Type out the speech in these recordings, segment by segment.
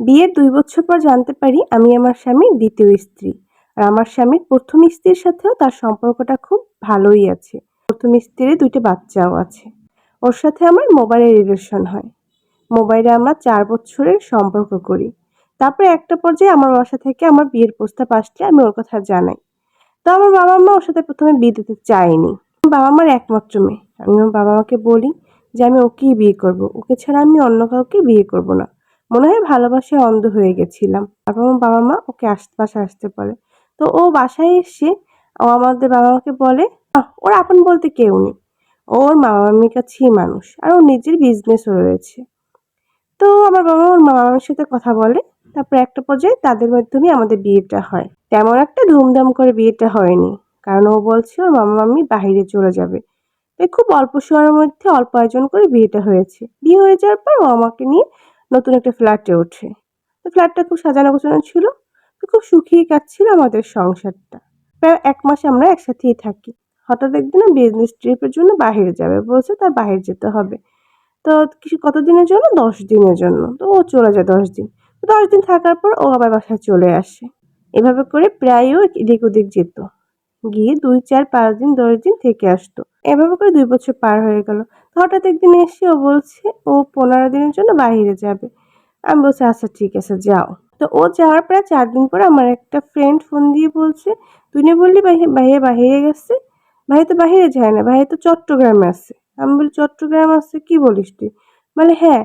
বিয়ের দুই বছর পর জানতে পারি আমি আমার স্বামীর দ্বিতীয় স্ত্রী। আর আমার স্বামীর প্রথম স্ত্রীর সাথেও তার সম্পর্কটা খুব ভালোই আছে। প্রথম স্ত্রীর দুইটা বাচ্চাও আছে। ওর সাথে আমার মোবাইলে রিলেশন হয়। মোবাইলে আমরা চার বছরের সম্পর্ক করি। তারপরে একটা পর্যায়ে আমার বাসা থেকে আমার বিয়ের প্রস্তাব আসলে আমি ওর কথা জানাই। তো আমার বাবা মা ওর সাথে প্রথমে বিয়ে দিতে চায়নি। বাবা মার একমাত্র মেয়ে। আমি আমার বাবা মাকে বলি যে আমি ওকেই বিয়ে করব। ওকে ছাড়া আমি অন্য কাউকে বিয়ে করব না। মনে হয় ভালোবাসায় অন্ধ হয়ে গেছিলাম। তারপর আমার বাবা মা ওকে আসতে বাসায় আসতে বলে। তো ও বাসায় এসে ও আমাদের বাবা মাকে বলে "আহ, ওর আপন বলতে কেউ নেই। ওর মা মামির কাছেই মানুষ আর ওর নিজের বিজনেসও রয়েছে। তো আমার বাবা ওর মা মামির সাথে কথা বলে। তারপর একটা পর্যায়ে তাদের মাধ্যমে আমাদের বিয়েটা হয়। তেমন একটা ধুমধাম করে বিয়েটা হয়নি। কারণ ও বলছে ওর মামা মামি বাহিরে চলে যাবে। খুব অল্প সময়ের মধ্যে অল্প আয়োজন করে বিয়েটা হয়েছে। বিয়ে হয়ে যাওয়ার পর ও আমাকে নিয়ে নতুন একটা ফ্ল্যাটে ওঠে তো ফ্ল্যাটটা খুব সাজানো গোছানো ছিল, তো খুব সুখেই কাটছিল আমাদের সংসারটা। প্রায় এক মাস আমরা একসাথেই থাকি। হঠাৎ একদিন বিজনেস ট্রিপের জন্য বাইরে যাবে, বলছে তার বাইরে যেতে হবে। তো কিছু কত দিনের জন্য? দশ দিনের জন্য। তো ও চলে যায় দশ দিন। তো দশ দিন থাকার পর ও আবার বাসায় চলে আসে। এভাবে করে প্রায়ও এদিক ওদিক যেত। গিয়ে দুই, চার, পাঁচ দিন, দশ দিন থেকে আসতো। এভাবে করে দুই বছর পার হয়ে গেল। হঠাৎ একদিন এসে ও বলছে, ও পনেরো দিনের জন্য বাইরে যাবে। আমি বলছি আচ্ছা ঠিক আছে, যাও। তো ও যাওয়ার প্রায় চার দিন পর আমার একটা ফ্রেন্ড ফোন দিয়ে বলছে, তুই না বললি ভাই ভাইয়া বাহিরে গেছে? ভাই তো বাহিরে যায় না ভাই তো চট্টগ্রামে আছে। আমি বলি, চট্টগ্রাম আছে, কি বলিস তুই? বলে হ্যাঁ।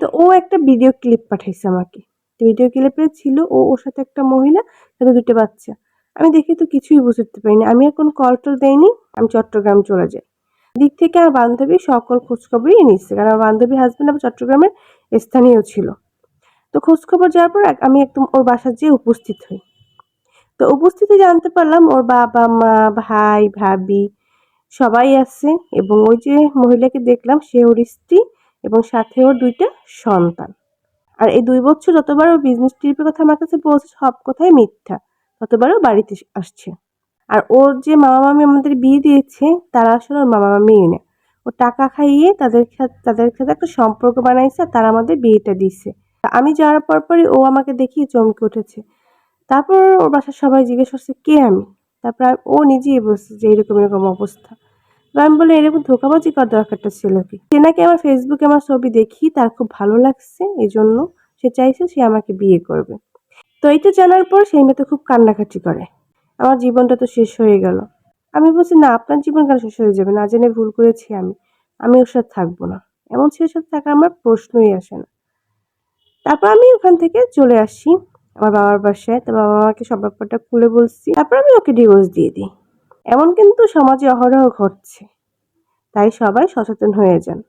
তো ও একটা ভিডিও ক্লিপ পাঠাইছে আমাকে। ভিডিও ক্লিপে ছিল ও, ওর সাথে একটা মহিলা সাথে দুটো বাচ্চা। আমি দেখে তো কিছুই বুঝতে পারিনি। আমি আর কোনো কল টল দেয়নি আমি চট্টগ্রাম চলে যাই। দিক থেকে আমার বান্ধবী সকল খোঁজখবরই নিচ্ছে কারণ আমার বান্ধবী হাজব্যান্ড আমার চট্টগ্রামের স্থানীয় ছিল। তো খোঁজখবর যাওয়ার পর আমি একদম ওর বাসার যেয়ে উপস্থিত হই। তো উপস্থিতি জানতে পারলাম ওর বাবা, মা, ভাই, ভাবি সবাই আছে এবং ওই যে মহিলাকে দেখলাম সে ওর স্ত্রী এবং সাথে ওর দুইটা সন্তান। আর এই দুই বছর যতবার ও বিজনেস ট্রিপের কথা আমার কাছে বলছে সব কথাই মিথ্যা, ততবারও বাড়িতে আসছে। আর ওর যে মামা মামি আমাদের বিয়ে দিয়েছে, তারা আসলে ওর মামা মামিই না ও টাকা খাইয়ে তাদের সাথে তাদের সাথে একটা সম্পর্ক বানাইছে আর তারা আমাদের বিয়েটা দিছে। আমি যাওয়ার পর পরই ও আমাকে দেখিয়ে চমকে উঠেছে। তারপর ওর বাসার সবাই জিজ্ঞেস করছে, কে আমি? তারপর ও নিজেই বলছে যে এরকম এরকম অবস্থা। আমি বলে, এরকম ধোকাবাজি করার দরকারটা ছিল কি? সে নাকি আমার ফেসবুকে আমার ছবি দেখি, তার খুব ভালো লাগছে এই জন্য সে চাইছে সে আমাকে বিয়ে করবে। তো এইটা জানার পর সেই মেয়ে তো খুব কান্নাকাটি করে। আমার জীবনটা তো শেষ হয়ে গেল। আমি বলছি, না, আপনার জীবন কেন শেষ হয়ে যাবে? না জেনে ভুল করেছি আমি। আমি ওর সাথে থাকব না। এমন ছেলের সাথে থাকার আমার প্রশ্নই আসে না। তারপর আমি ওখান থেকে চলে আসি আমার বাবার বাসায়। তো বাবা মাকে সব ব্যাপারটা খুলে বলছি। তারপর আমি ওকে ডিভোর্স দিয়ে দিই। এমন কিন্তু সমাজে অহরহ ঘটছে। তাই সবাই সচেতন হয়ে যান।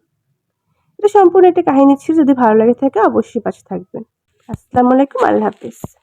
এটা সম্পূর্ণ একটা কাহিনী ছিল। যদি ভালো লাগে থাকে অবশ্যই পাশে থাকবেন। আসসালামু আলাইকুম, আল্লাহ হাফিজ।